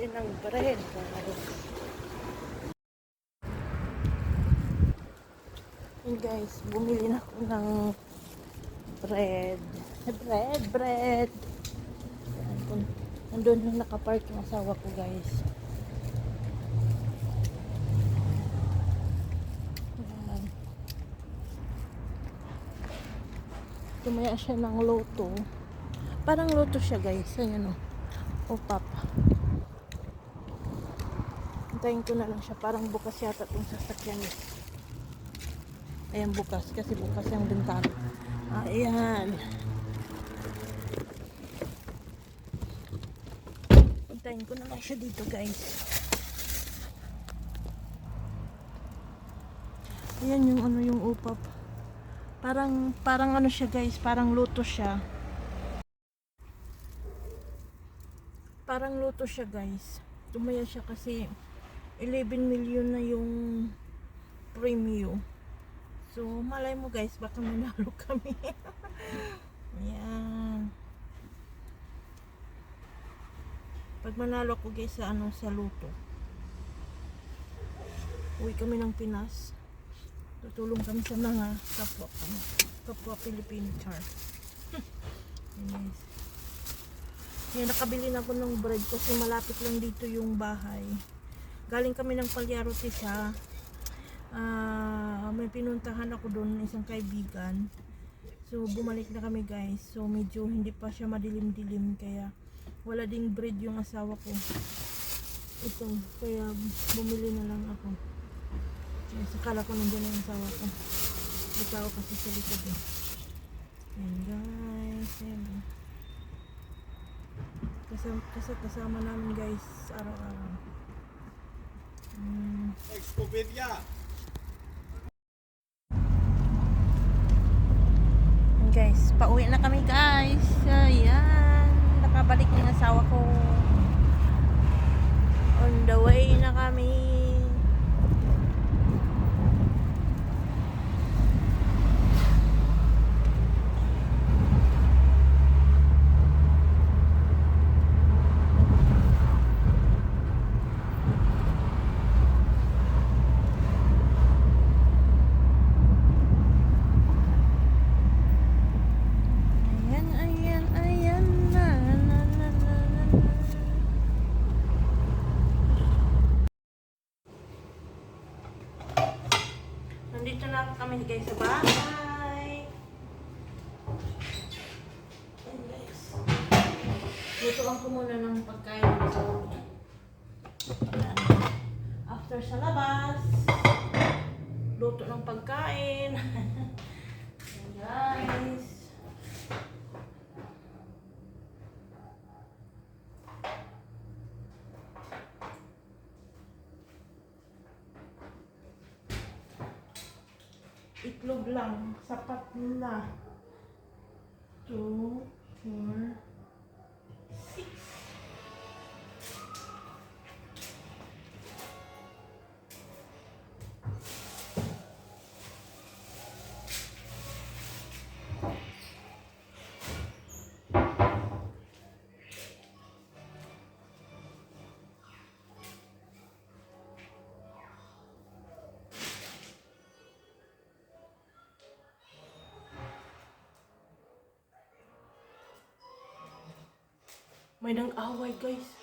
bumili ng bread. Yun guys, bumili na ako ng bread. Bread, bread. Nandun yung nakapark yung asawa ko guys. Ayan. Tumaya siya ng loto. Parang loto siya guys. Ayan o. O papa. Hintayin ko na lang siya. Parang bukas yata itong sasakyan niya. Ayan bukas. Kasi bukas yung bintana. Ayan. Hintayin ko na lang siya dito guys. Ayan yung ano yung upap. Parang parang ano siya guys, parang luto siya. Parang luto siya guys. Tumaya siya kasi 11 million na yung premium. So malay mo guys, baka manalo kami. Ayan. Pag manalo ako guys sa ano sa luto. Uwi kami ng Pinas. Tutulong kami sa mga kapwa ano, kapwa Pilipino char. yes. Kaya nakabili na ako ng bread kasi malapit lang dito yung bahay. Galing kami ng Palyarote sa ah may pinuntahan ako doon isang kaibigan. So bumalik na kami guys. So medyo hindi pa siya madilim-dilim kaya wala ding bread yung asawa ko. Ito, kaya bumili na lang ako. Kaya sakala ko nandiyan yung asawa ko. May tao kasi sa likod eh. Ayan guys. Ayan. Kasama, kasi kasama namin guys araw-araw. Ayan, guys, pauwi na kami guys. Ayan, nakabalik yung asawa ko. On the way na kami. Ayan, ayan, ayan na, na, na, na, na, na. Nandito na kami guys sa bahay. Ayan guys. Lutuan ko muna ng pagkain sa. After sa labas, luto ng pagkain. Ayan guys. Itlog lang, sapat na. 2, 4, May nang away guys.